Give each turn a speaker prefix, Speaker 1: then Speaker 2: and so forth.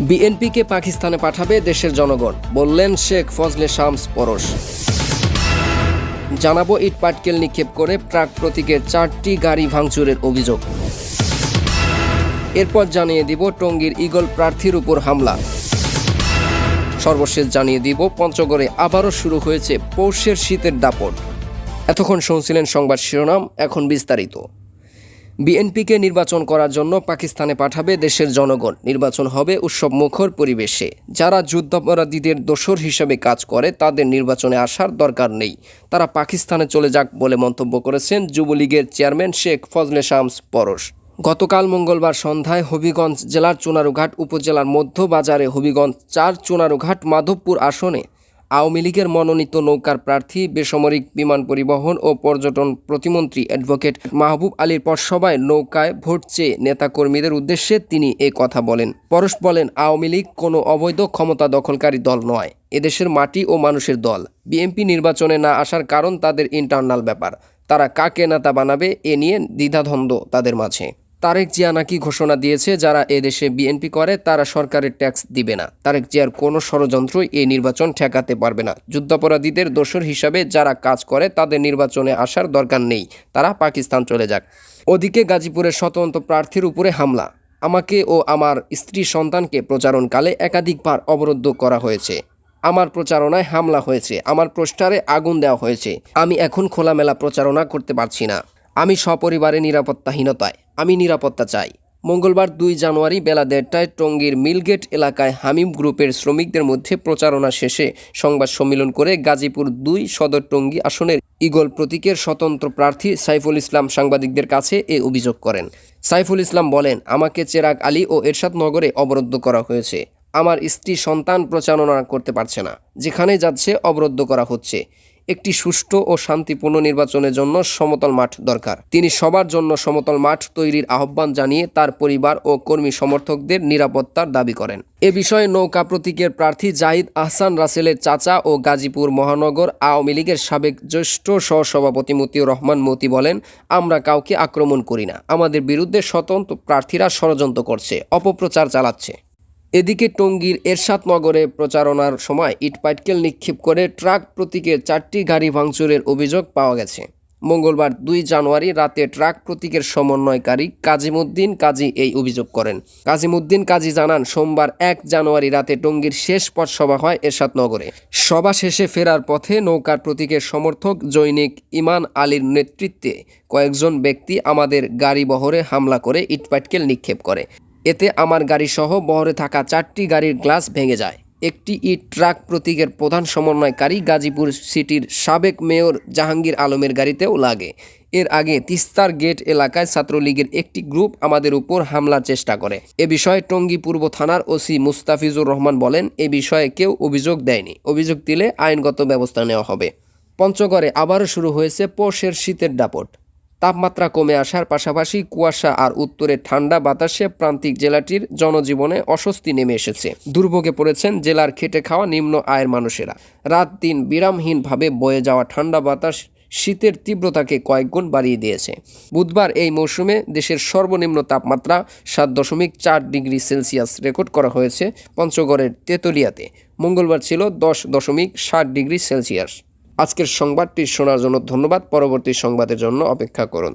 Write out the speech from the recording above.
Speaker 1: বিএনপিকে পাকিস্তানে পাঠাবে দেশের জনগণ, বললেন শেখ ফজলে শামস পরশ। জানাব ইট পাটকেল নিক্ষেপ করে ট্রাক প্রতীকের চারটি গাড়ি ভাঙচুরের অভিযোগ। এরপর জানিয়ে দিব টঙ্গীর ইগল প্রার্থীর উপর হামলা। সর্বশেষ জানিয়ে দিব পঞ্চগড়ে আবারও শুরু হয়েছে পৌষের শীতের দাপট। এতক্ষণ শুনছিলেন সংবাদ শিরোনাম, এখন বিস্তারিত। বিএনপিকে নির্বাচন করার জন্য পাকিস্তানে পাঠাবে দেশের জনগণ। নির্বাচন হবে উৎসব মুখর পরিবেশে। যারা যুদ্ধাপরাধীদের দোসর হিসেবে কাজ করে, তাদের নির্বাচনে আসার দরকার নেই। তারা পাকিস্তানে চলে যাক বলে মন্তব্য করেছেন যুবলীগের চেয়ারম্যান শেখ ফজলে শামস পরশ। গতকাল মঙ্গলবার সন্ধ্যায় হবিগঞ্জ জেলার চুনারুঘাট উপজেলার মধ্য বাজারে হবিগঞ্জ চার চুনারুঘাট মাধবপুর আসনে আওয়ামী লীগের মনোনীত নৌকার প্রার্থী, বেসামরিক বিমান পরিবহন ও পর্যটন প্রতিমন্ত্রী অ্যাডভোকেট মাহবুব আলীর পরসভায় নৌকায় ভোট চেয়ে নেতাকর্মীদের উদ্দেশ্যে তিনি এ কথা বলেন। পরশ বলেন, আওয়ামী লীগ কোনো অবৈধ ক্ষমতা দখলকারী দল নয়। এদেশের মাটি ও মানুষের দল। বিএনপি নির্বাচনে না আসার কারণ তাদের ইন্টারনাল ব্যাপার। তারা কাকে নেতা বানাবে এ নিয়ে দ্বিধাদ্বন্দ্ব তাদের মাঝে। তারেক জিয়া নাকি ঘোষণা দিয়েছে, যারা এদেশে বিএনপি করে, তারা সরকারের ট্যাক্স দিবে না। তারেক জিয়ার কোনো ষড়যন্ত্রই এই নির্বাচন ঠেকাতে পারবে না। যুদ্ধাপরাধীদের দোষর হিসাবে যারা কাজ করে, তাদের নির্বাচনে আসার দরকার নেই। তারা পাকিস্তান চলে যাক। ওদিকে গাজীপুরের স্বতন্ত্র প্রার্থীর উপরে হামলা। আমাকে ও আমার স্ত্রী সন্তানকে প্রচারণকালে একাধিকবার অবরুদ্ধ করা হয়েছে। আমার প্রচারণায় হামলা হয়েছে। আমার পোস্টারে আগুন দেওয়া হয়েছে। আমি এখন খোলামেলা প্রচারণা করতে পারছি না। আমি সপরিবারে নিরাপত্তাহীনতায়। আমি নিরাপত্তা চাই। মঙ্গলবার দুই জানুয়ারি বেলা দেড়টায় টঙ্গীর মিলগেট এলাকায় হামিম গ্রুপের শ্রমিকদের মধ্যে প্রচারণা শেষে সংবাদ সম্মেলন করে গাজীপুর দুই সদর টঙ্গী আসনের ইগল প্রতীকের স্বতন্ত্র প্রার্থী সাইফুল ইসলাম সাংবাদিকদের কাছে এ অভিযোগ করেন। সাইফুল ইসলাম বলেন, আমাকে চেরাগ আলী ও এরশাদ নগরে অবরুদ্ধ করা হয়েছে। আমার স্ত্রী সন্তান প্রচারণা করতে পারছে না, যেখানে যাচ্ছে অবরুদ্ধ করা হচ্ছে। একটি সুষ্ঠু ও শান্তিপূর্ণ নির্বাচনের জন্য সমতল মাঠ দরকার। তিনি সবার জন্য সমতল মাঠ তৈরির আহ্বান জানিয়ে তার পরিবার ও কর্মী সমর্থকদের নিরাপত্তার দাবি করেন। এ বিষয়ে নৌকা প্রতীকের প্রার্থী জাহিদ আহসান রাসেলের চাচা ও গাজীপুর মহানগর আওয়ামী লীগের সাবেক জ্যেষ্ঠ সহসভাপতি মতিউর রহমান মতি বলেন, আমরা কাউকে আক্রমণ করি না। আমাদের বিরুদ্ধে স্বতন্ত্র প্রার্থীরা ষড়যন্ত্র করছে, অপপ্রচার চালাচ্ছে। এদিকে টঙ্গীর এরশাদ নগরে প্রচারণার সময় ইটপাটকেল নিক্ষেপ করে ট্রাক প্রতীকের চারটি গাড়ি ভাঙচুরের অভিযোগ পাওয়া গেছে। মঙ্গলবার দুই জানুয়ারি রাতে ট্রাক প্রতীকের সমন্বয়কারী কাজিমুদ্দিন কাজী এই অভিযোগ করেন। কাজিমুদ্দিন কাজী জানান, সোমবার এক জানুয়ারি রাতে টঙ্গীর শেষ পথ সভা হয় এরশাদ নগরে। সভা শেষে ফেরার পথে নৌকার প্রতীকের সমর্থক জৈনিক ইমান আলীর নেতৃত্বে কয়েকজন ব্যক্তি আমাদের গাড়ি বহরে হামলা করে ইটপাটকেল নিক্ষেপ করে। এতে আমার গাড়িসহ বহরে থাকা চারটি গাড়ির গ্লাস ভেঙে যায়। একটি ইট ট্রাক প্রতীকের প্রধান সমন্বয়কারী গাজীপুর সিটির সাবেক মেয়র জাহাঙ্গীর আলমের গাড়িতেও লাগে। এর আগে তিস্তার গেট এলাকায় ছাত্রলীগের একটি গ্রুপ আমাদের উপর হামলার চেষ্টা করে। এ বিষয়ে টঙ্গী পূর্ব থানার ওসি মুস্তাফিজুর রহমান বলেন, এ বিষয়ে কেউ অভিযোগ দেয়নি। অভিযোগ দিলে আইনগত ব্যবস্থা নেওয়া হবে। পঞ্চগড়ে আবারও শুরু হয়েছে পৌষের শীতের দাপট। তাপমাত্রা কমে আসার পাশাপাশি কুয়াশা আর উত্তরে ঠান্ডা বাতাসে প্রান্তিক জেলাটির জনজীবনে অস্বস্তি নেমে এসেছে। দুর্ভোগে পড়েছেন জেলার খেটে খাওয়া নিম্ন আয়ের মানুষেরা। রাত দিন বিরামহীনভাবে বয়ে যাওয়া ঠান্ডা বাতাস শীতের তীব্রতাকে কয়েকগুণ বাড়িয়ে দিয়েছে। বুধবার এই মৌসুমে দেশের সর্বনিম্ন তাপমাত্রা সাত দশমিক চার ডিগ্রি সেলসিয়াস রেকর্ড করা হয়েছে পঞ্চগড়ের তেতুলিয়াতে। মঙ্গলবার ছিল দশ দশমিক ষাট ডিগ্রি সেলসিয়াস। আজকের সংবাদটি শোনার জন্য ধন্যবাদ। পরবর্তী সংবাদের জন্য অপেক্ষা করুন।